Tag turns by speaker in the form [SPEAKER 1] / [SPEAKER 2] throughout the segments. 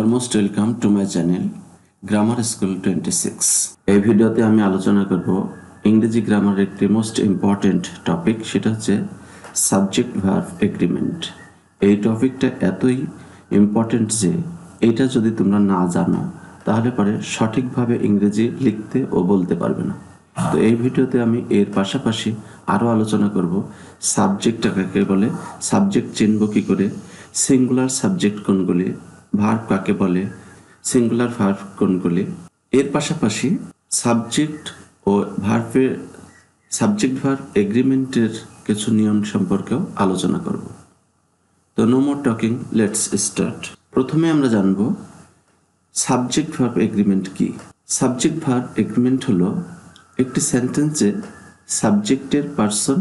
[SPEAKER 1] Your most welcome to my channel grammar school twenty six এই ভিডিওতে আমি আলোচনা করব ইংরেজি গ্রামারের একটি মোস্ট ইম্পর্টেন্ট টপিক সেটা হচ্ছে সাবজেক্ট ভার্ভ এগ্রিমেন্ট এই টপিকটা এতই ইম্পর্টেন্ট যে এটা যদি তোমরা না জানো, তাহলে পরে সঠিকভাবে ইংরেজি লিখতে ও বলতে পারবে না। তো এই ভিডিওতে আমি এর পাশাপাশি আরও আলোচনা করব সাবজেক্ট কাকে বলে সাবজেক্ট চিনব কী করে সিঙ্গুলার সাবজেক্ট কোনগুলি ভার্ব কাকে বলে? সিঙ্গুলার ভার্ব কোনগুলি? এর পাশাপাশি সাবজেক্ট ও ভার্বের সাবজেক্ট ভার্ব এগ্রিমেন্টের কিছু নিয়ম সম্পর্কেও আলোচনা করব। তো no more talking let's start প্রথমে আমরা জানব সাবজেক্ট ভার্ব এগ্রিমেন্ট কি? সাবজেক্ট ভার্ব এগ্রিমেন্ট হলো একটি সেন্টেন্সে সাবজেক্টের পার্সন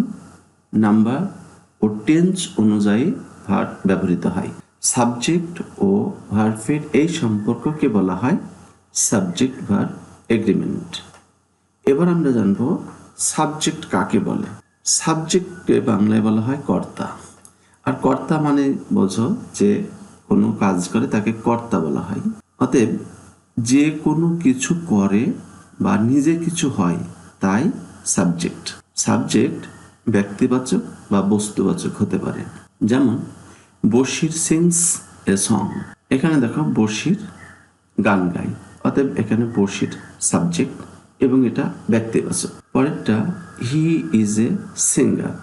[SPEAKER 1] নাম্বার ও টেন্স অনুযায়ী ভার্ব ব্যবহৃত হয়। সাবজেক্ট ও ভার্বের এই সম্পর্ককে বলা হয় সাবজেক্ট ভার্ব এগ্রিমেন্ট। এবার আমরা জানব সাবজেক্ট কাকে বলে। সাবজেক্টকে বাংলায় বলা হয় কর্তা। আর কর্তা মানে বোঝো যে কোনো কাজ করে তাকে কর্তা বলা হয়। অতএব যে কোনো কিছু করে বা নিজে কিছু হয়, তাই সাবজেক্ট। সাবজেক্ট ব্যক্তিবাচক বা বস্তুবাচক হতে পারে। যেমন বসির সিংস এ সং। এখানে দেখো বসির গান গায়, অতএব এখানে বসির সাবজেক্ট এবং এটা ব্যক্তিবাচক। পরেরটা, হি ইজ এ সিঙ্গার।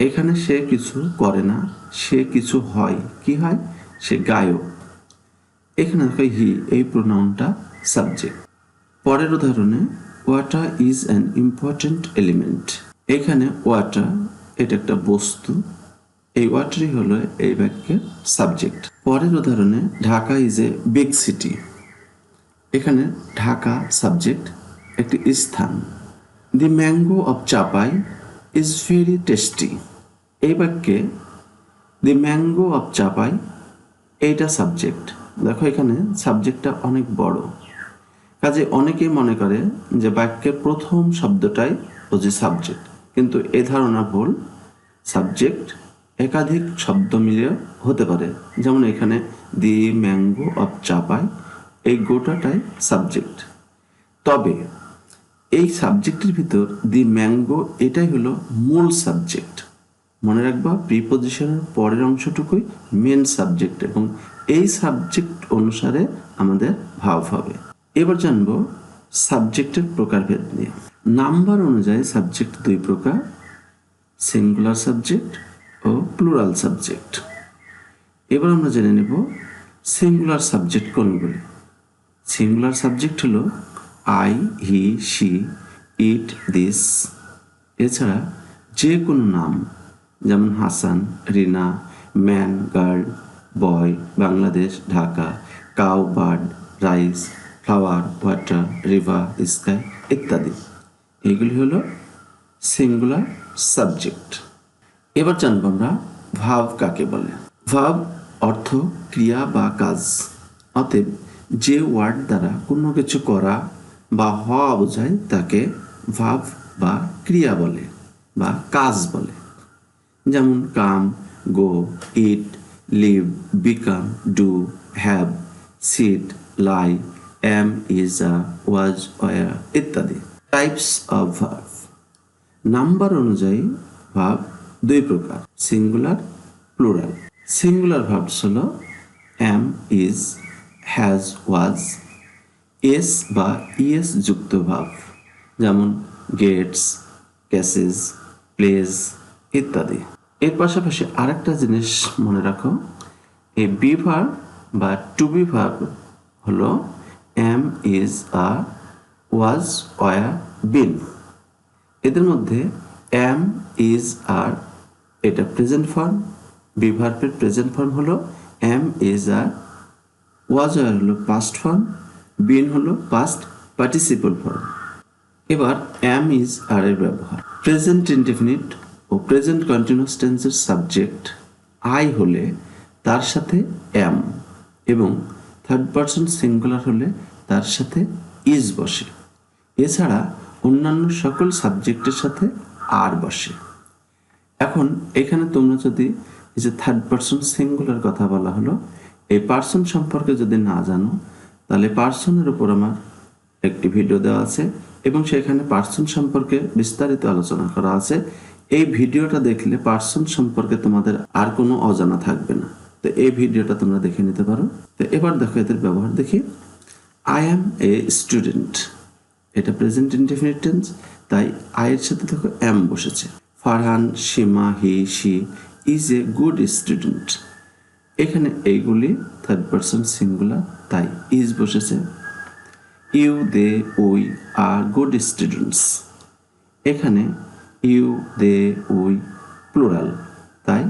[SPEAKER 1] এখানে সে কিছু করে না, সে কিছু হয়। কি হয়? সে গায়ক। এখানে দেখো হি, এই প্রোনাউনটা সাবজেক্ট। পরের উদাহরণে, water is an important element. এখানে ওয়াটার, এটা একটা বস্তু। এই ওয়াটারই হলো এই বাক্যের সাবজেক্ট। পরের উদাহরণে Dhaka is a big city এখানে ঢাকা সাবজেক্ট একটি স্থান। The mango of Chapai is very tasty এই বাক্যে দি ম্যাঙ্গো অফ চাপাই এইটা সাবজেক্ট দেখো এখানে সাবজেক্টটা অনেক বড়। কাজে অনেকেই মনে করে যে বাক্যের প্রথম শব্দটাই হচ্ছে সাবজেক্ট কিন্তু এ ধারণা ভুল। সাবজেক্ট একাধিক শব্দ মিলে হতে পারে। যেমন এখানে দি, ম্যাঙ্গো, অফ, চাপাই, এই গোটাটাই সাবজেক্ট। তবে এই সাবজেক্টের ভিতর দি, ম্যাঙ্গো, এটাই হলো মূল সাবজেক্ট। মনে রাখবা, প্রিপোজিশনের পরের অংশটুকুই মেন সাবজেক্ট এবং এই সাবজেক্ট অনুসারে আমাদের ভাব হবে। এবার জানব সাবজেক্টের প্রকারভেদ নিয়ে। নাম্বার অনুযায়ী সাবজেক্ট দুই প্রকার, সিঙ্গুলার সাবজেক্ট ও প্লুরাল সাবজেক্ট এবার আমরা জেনে নেব সিঙ্গুলার সাবজেক্ট কোনগুলি? সিঙ্গুলার সাবজেক্ট হলো I he she it this এছাড়া যে কোনো নাম, যেমন Hasan, Rina, man, girl, boy, Bangladesh, Dhaka, cow, bird, rice, flower, water, river, sky ইত্যাদি। এগুলি হলো সিঙ্গুলার সাবজেক্ট এবার জানব আমরা ভাব কাকে বলে? ভাব অর্থ ক্রিয়া বা কাজ। অতএব যে ওয়ার্ড দ্বারা কোনো কিছু করা বা হওয়া বোঝায় তাকে ভাব বা ক্রিয়া বলে বা কাজ বলে। যেমন come, go, eat, live, become, do, have sit lie am is are was, were ইত্যাদি। Types of verb. নাম্বার অনুযায়ী ভাব দুই প্রকার সিঙ্গুলার প্লুরাল সিঙ্গুলার ভার্বস হলো am is has was S বা ইএস যুক্ত ভাব যেমন গেটস ক্যাসেস প্লেস ইত্যাদি। এর পাশাপাশি আরেকটা জিনিস মনে রাখো, এই বি ভার্ব বা টু বি ভার্ব হলো am is are was were been এদের মধ্যে এম ইজ আর এটা প্রেজেন্ট ফর্ম বি ভার্বের প্রেজেন্ট ফর্ম হলো এম ইজ আর ওয়াজ আর হলো পাস্ট ফর্ম বিন হলো পাস্ট পার্টিসিপল ফর্ম এবার এম ইজ আর এর ব্যবহার। প্রেজেন্ট ইনডেফিনিট ও প্রেজেন্ট কন্টিনিউয়াস টেন্সের সাবজেক্ট আই হলে তার সাথে এম এবং থার্ড পার্সন সিঙ্গুলার হলে তার সাথে ইজ বসে। এছাড়া অন্যান্য সকল সাবজেক্টের সাথে আর বসে। এখন এখানে তোমরা যদি এই যে থার্ড পার্সন সিঙ্গুলার কথা বলা হলো, এই পার্সন সম্পর্কে যদি না জানো, তাহলে পার্সনের উপর আমার একটি ভিডিও দেওয়া আছে এবং সেখানে পার্সন সম্পর্কে বিস্তারিত আলোচনা করা আছে। এই ভিডিওটা দেখলে পার্সন সম্পর্কে তোমাদের আর কোনো অজানা থাকবে না। তো এই ভিডিওটা তোমরা দেখে নিতে পারো। তো এবার দেখো এদের ব্যবহার দেখি। আই অ্যাম এ স্টুডেন্ট এটা প্রেজেন্ট ইনডেফিনিট টেন্স তাই আয়ের সাথে দেখো এম বসেছে। Farhan, Seema, he, she is a good student এখানে এইগুলি থার্ড পার্সন সিঙ্গুলার তাই ইজ বসেছে। You, they, we are good students এখানে ইউ, দে, উই প্লুরাল তাই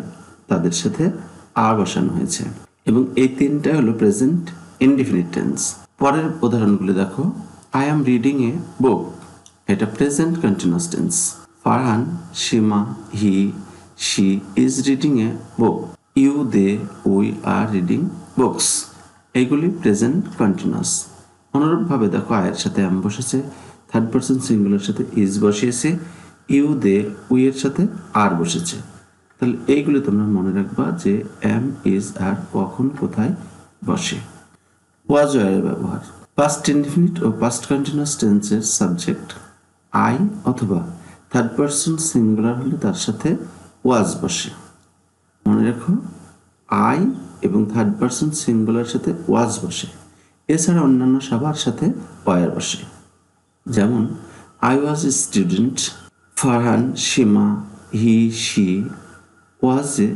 [SPEAKER 1] তাদের সাথে আর বসানো হয়েছে। এবং এই তিনটাই হলো প্রেজেন্ট ইনডিফিনিট টেন্স পরের উদাহরণগুলি দেখো। I am reading a book এটা present continuous tense Farhan, Seema, he, she is reading a book you, they, we are reading books এইগুলি প্রেজেন্ট কন্টিনিউয়াস অনুরূপভাবে দেখো, আয়ের সাথে এম বসেছে থার্ড পার্সন সিঙ্গুলার সাথে ইজ বসিয়েছে, ইউ, দে, উই এর সাথে আর বসেছে। তাহলে এইগুলি তোমরা মনে রাখবা যে এম ইজ আর কখন কোথায় বসে। ওয়াজ ওয়ারের ব্যবহার। পাস্ট ইনডিফিনিট ও পাস্ট কন্টিনিউয়াস টেন্সের সাবজেক্ট আই অথবা থার্ড পার্সন সিঙ্গুলার হলে তার সাথে ওয়াজ বসে। মনে রাখো আই এবং থার্ড পার্সন সিঙ্গুলার সাথে ওয়াজ বসে। এছাড়া অন্যান্য সবার সাথে ওয়ার বসে। যেমন I was student Farhan Seema he she was a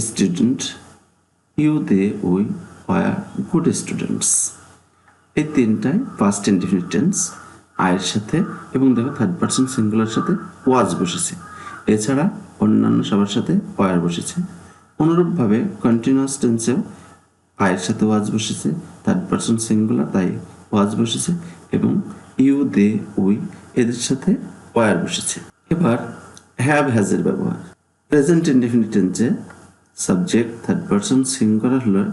[SPEAKER 1] student you they we were good students এই তিনটাই ফার্স্ট ইনডিফিনিট টেন্স আয়ের সাথে এবং দেখো থার্ড পার্সন সিঙ্গুলার সাথে ওয়াজ বসেছে। এছাড়া অন্যান্য সবার সাথে ওয়ার বসেছে। অনুরূপভাবে কন্টিনিউয়াস টেন্সেও আয়ের সাথে ওয়াজ বসেছে থার্ড পার্সন সিঙ্গুলার তাই ওয়াজ বসেছে এবং ইউ দে উই এদের সাথে ওয়ার বসেছে। এবার হ্যাভ হ্যাজের ব্যবহার। প্রেজেন্ট ইনডিফিনিট টেন্সে সাবজেক্ট থার্ড পার্সন সিঙ্গুলার হলে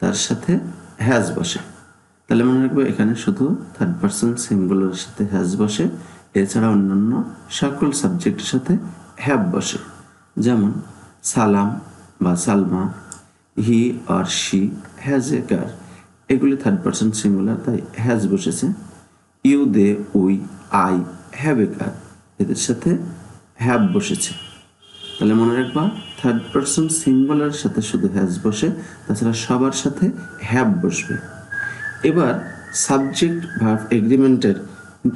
[SPEAKER 1] তার সাথে হ্যাজ বসে। তাহলে মনে রাখব এখানে শুধু থার্ড পার্সন সিঙ্গুলারের সাথে হ্যাজ বসে, এছাড়া অন্যান্য সকল সাবজেক্টের সাথে হ্যাভ বসে। যেমন, সালাম বা সালমা হি আর শি হ্যাজ এ কার এগুলি থার্ড পার্সন সিঙ্গুলার তাই হ্যাজ বসেছে। You they we I have a car এদের সাথে হ্যাভ বসেছে। তাহলে মনে রাখবা থার্ড পার্সন সিঙ্গুলার সাথে শুধু হ্যাজ বসে, তাছাড়া সবার সাথে হ্যাভ বসবে। এবার সাবজেক্ট ভার্ব এগ্রিমেন্টের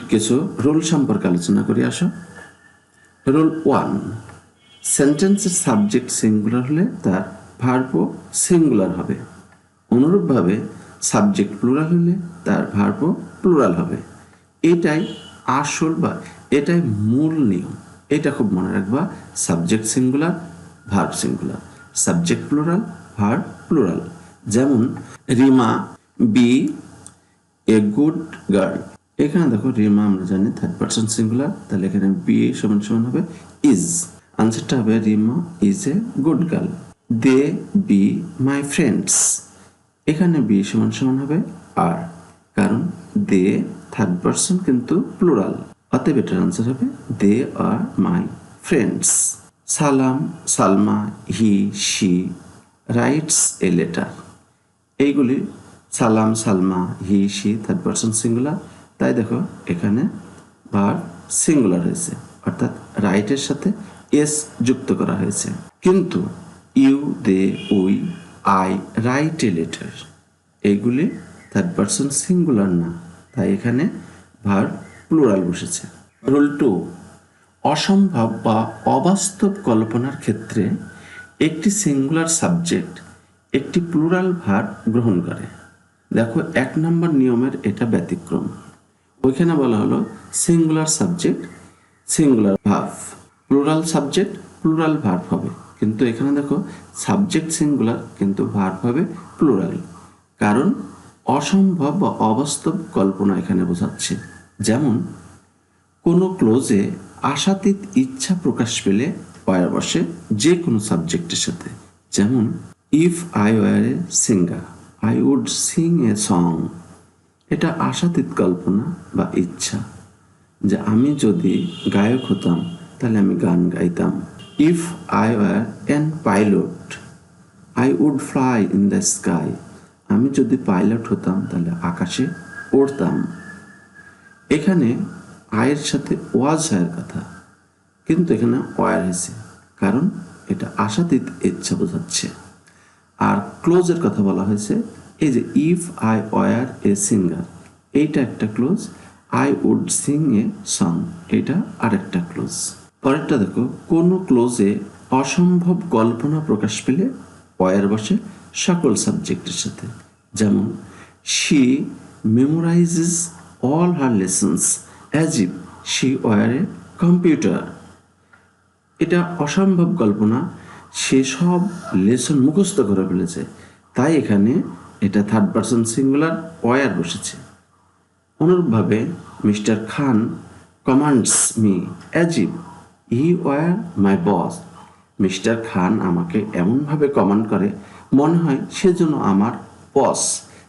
[SPEAKER 1] কিছু রোল সম্পর্কে আলোচনা করি, আসো। রোল ওয়ান সেন্টেন্সের সাবজেক্ট সিঙ্গুলার হলে তার ভার্বও সিঙ্গুলার হবে। অনুরূপভাবে সাবজেক্ট প্লুরাল হলে তার ভার্বও প্লুরাল হবে। এটাই আসল বা এটাই মূল নিয়ম। এটা খুব মনে রাখবা subject singular verb singular subject plural verb plural যেমন, Rima be a good girl এখানে দেখো রিমা, আমরা জানি থার্ড পার্সন সিঙ্গুলার তাহলে এখানে বি সমান সমান হবে ইজ আনসারটা হবে Rima is a good girl they be my friends এখানে বি সমান সমান হবে আর কারণ দে থার্ড পার্সন কিন্তু প্লুরাল অতএব এটার আনসার হবে they are my friends Salam, Salma he she writes a letter এইগুলি Salam, Salma, he, she, third person singular. তাই দেখো, এখানে ভার সিঙ্গুলার হয়েছে, অর্থাৎ রাইটের সাথে এস যুক্ত করা হয়েছে। কিন্তু you, they, we, I, write a letter এইগুলি থার্ড পার্সন সিঙ্গুলার না। তাই এখানে ভার প্লুরাল বসেছে। রুল টু, অসম্ভব বা অবাস্তব কল্পনার ক্ষেত্রে একটি সিঙ্গুলার সাবজেক্ট একটি প্লুরাল ভার গ্রহণ করে। দেখো, এক নম্বর নিয়মের এটা ব্যতিক্রম। ওইখানে বলা হলো singular subject singular verb plural subject plural verb হবে। কিন্তু এখানে দেখো সাবজেক্ট সিঙ্গুলার কিন্তু ভার্ভ হবে প্লুরাল কারণ অসম্ভব বা অবাস্তব কল্পনা এখানে বোঝাচ্ছে। যেমন, কোনো ক্লোজে আশাতীত ইচ্ছা প্রকাশ পেলে পয়া বসে যে কোনো সাবজেক্টের সাথে। যেমন if I were a singer I would sing a song এটা আশাতীত কল্পনা বা ইচ্ছা যে আমি যদি গায়ক হতাম, তাহলে আমি গান গাইতাম। If I were an pilot I would fly in the sky আমি যদি পাইলট হতাম, তাহলে আকাশে উড়তাম। এখানে আয়ের সাথে ওয়াজ হয়ের কথা। কিন্তু এখানে ওয়ার হয়েছে। কারণ এটা আশাতীত ইচ্ছা বোঝাচ্ছে। আর ক্লোজের কথা বলা হয়েছে, এই যে if I were a singer এইটা একটা clause I would sing a song এটা আরেকটা ক্লোজ পরেরটা দেখো, কোনো ক্লোজে অসম্ভব কল্পনা প্রকাশ পেলে ওয়ার বসে সকল সাবজেক্টের সাথে। যেমন she memorises all her lessons as if she were a computer এটা অসম্ভব কল্পনা সে সব লেসন মুখস্থ করে ফেলেছে। তাই এখানে এটা থার্ড পার্সন সিঙ্গুলার ওয়ার বসেছে। অনুরূপভাবে mister Khan commands me as if he were my boss mister Khan আমাকে এমনভাবে কমান্ড করে, মনে হয় সেজন্য আমার বস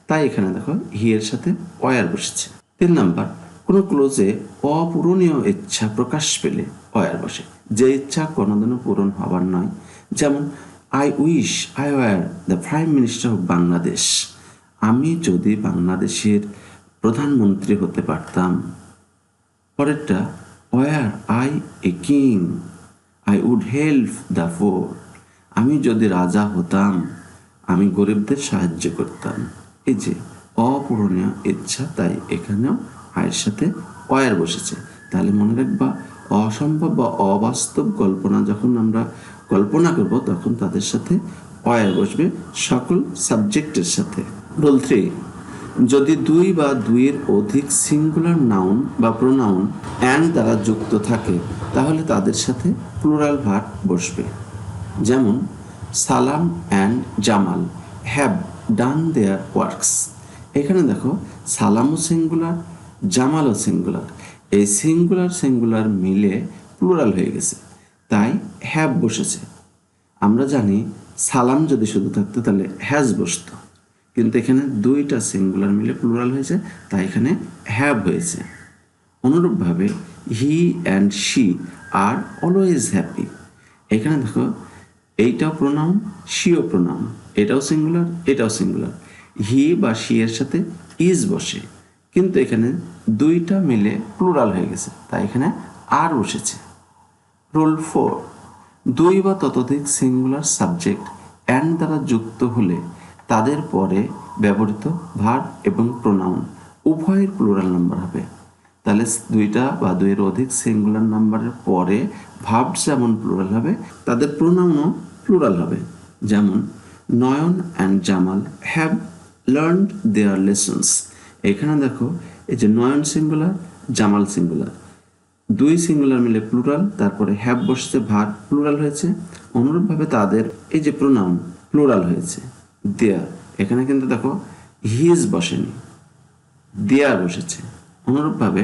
[SPEAKER 1] তাই এখানে দেখো হি এর সাথে ওয়ার বসেছে। তিন নাম্বার, কোনো ক্লোজে অপূরণীয় ইচ্ছা প্রকাশ পেলে ওয়ার বসে। যে ইচ্ছা কোনোদিনও পূরণ হবার নয় যেমন I wish I were the prime minister of Bangladesh আমি যদি বাংলাদেশের প্রধানমন্ত্রী হতে পারতাম। পরেরটা were I a king I would help the poor আমি যদি রাজা হতাম, আমি গরিবদের সাহায্য করতাম। এই যে, অপূরণীয় ইচ্ছা, তাই এখানেও আয়ের সাথে অয়ার বসেছে। তাহলে মনে রাখবা, অসম্ভব বা অবাস্তব কল্পনা যখন আমরা কল্পনা করব তখন তাদের সাথে অয়ার বসবে সকল সাবজেক্টের সাথে। রোল থ্রি, যদি দুই বা দুইয়ের অধিক সিঙ্গুলার নাউন বা প্রোনাউন অ্যান্ড দ্বারা যুক্ত থাকে, তাহলে তাদের সাথে প্লুরাল ভার বসবে। যেমন, Salam and Jamal, have done their works. এখানে দেখো, সালামও সিঙ্গুলার, জামালও সিঙ্গুলার। এই সিঙ্গুলার সিঙ্গুলার মিলে প্লুরাল হয়ে গেছে। তাই হ্যাভ বসেছে। আমরা জানি সালাম যদি শুধু থাকতো তাহলে হ্যাজ বসতো। কিন্তু এখানে দুইটা সিঙ্গুলার মিলে প্লুরাল হয়েছে, তাই এখানে হ্যাভ হয়েছে। অনুরূপভাবে he and she are always happy. এখানে দেখো, এইটাও প্রোনাউন, শিও প্রোনাউন। এটাও সিঙ্গুলার এটাও সিঙ্গুলার। হি বা শি এর সাথে ইজ বসে। কিন্তু এখানে দুইটা মিলে প্লুরাল হয়ে গেছে, তাই এখানে আর বসেছে। Rule four. দুই বা ততোধিক সিঙ্গুলার সাবজেক্ট অ্যান্ড দ্বারা যুক্ত হলে তাদের পরে ব্যবহৃত ভার এবং প্রোনাউন উভয়ের প্লুরাল নাম্বার হবে। তাহলে দুইটা বা দুইয়ের অধিক সিঙ্গুলার নাম্বারের পরে ভাব যেমন প্লুরাল হবে, তাদের প্রোনাউনও প্লুরাল হবে। যেমন, Nayan and Jamal have learn their lessons এখানে দেখো, এই যে নয়ন সিঙ্গুলার জামাল সিঙ্গুলার দুই সিঙ্গুলার মিলে প্লুরাল তারপরে হ্যাভ বসছে ভার প্লুরাল হয়েছে। অনুরূপভাবে তাদের এই যে প্রোনাউন প্লুরাল হয়েছে। দেয়ার এখানে কিন্তু দেখো হিজ বসেনি। দেয়ার বসেছে। অনুরূপভাবে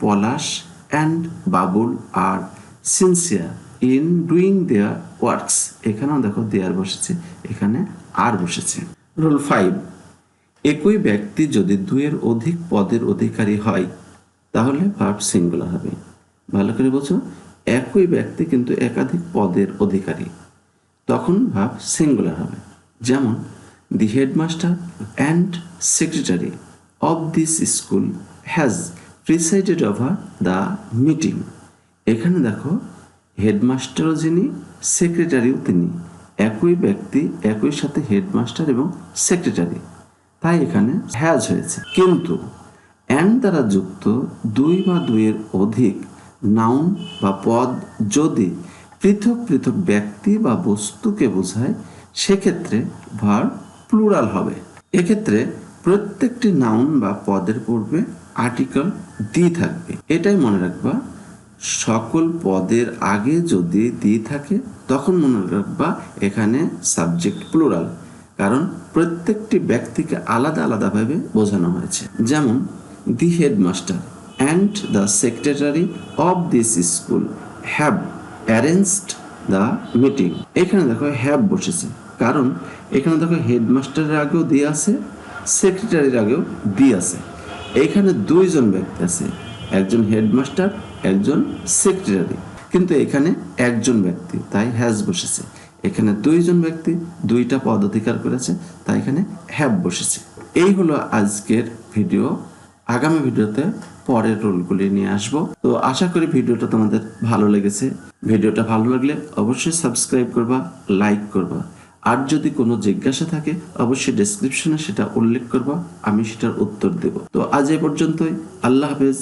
[SPEAKER 1] Palash and Babul are sincere in doing their works এখানেও দেখো দেয়ার বসেছে, এখানে আর বসেছে। রোল ফাইভ একই ব্যক্তি যদি দুইয়ের অধিক পদের অধিকারী হয়, তাহলে ভার্ব সিঙ্গুলার হবে। ভালো করে বলছো? একই ব্যক্তি কিন্তু একাধিক পদের অধিকারী। তখন ভাব সিঙ্গুলার হবে। যেমন the headmaster and secretary of this school has presided over the meeting এখানে দেখো হেডমাস্টারও যিনি সেক্রেটারিও তিনি। একই ব্যক্তি, একই সাথে হেডমাস্টার এবং সেক্রেটারি তাই এখানে হ্যাজ হয়েছে। কিন্তু অ্যান্ড দ্বারা যুক্ত দুই বা দুইয়ের অধিক নাউন বা পদ যদি পৃথক পৃথক ব্যক্তি বা বস্তুকে বোঝায়, সেক্ষেত্রে ভার প্লুরাল হবে। এক্ষেত্রে প্রত্যেকটি নাউন বা পদের পূর্বে আর্টিকেল দি থাকবে। এটাই মনে রাখবা, সকল পদের আগে যদি দি থাকে, তখন মনে রাখবা এখানে সাবজেক্ট প্লুরাল কারণ প্রত্যেকটি ব্যক্তিকে আলাদা আলাদাভাবে বোঝানো হয়েছে। যেমন the headmaster and the secretary of this school have arranged the meeting এখানে দেখো হ্যাভ বসেছে। কারণ এখানে দেখো হেডমাস্টারের আগেও দিয়ে আছে সেক্রেটারির আগেও দিয়ে আছে। এইখানে দুইজন ব্যক্তি আছে, একজন হেডমাস্টার একজন সেক্রেটারি কিন্তু এখানে একজন ব্যক্তি, তাই হ্যাজ বসেছে। এখানে দুইজন ব্যক্তি, দুইটা পদ অধিকার করেছে, তাই এখানে হ্যাভ বসেছে। এই হলো আজকের ভিডিও আগামী ভিডিওতে পরের রোলগুলি নিয়ে আসব। তো আশা করি ভিডিওটা তোমাদের ভালো লেগেছে। ভিডিওটা ভালো লাগলে অবশ্যই সাবস্ক্রাইব করবা, লাইক করবা। আর যদি কোনো জিজ্ঞাসা থাকে, অবশ্যই ডেসক্রিপশনে সেটা উল্লেখ করবা, আমি সেটার উত্তর দেব। তো আজ এ পর্যন্তই, আল্লাহ হাফেজ।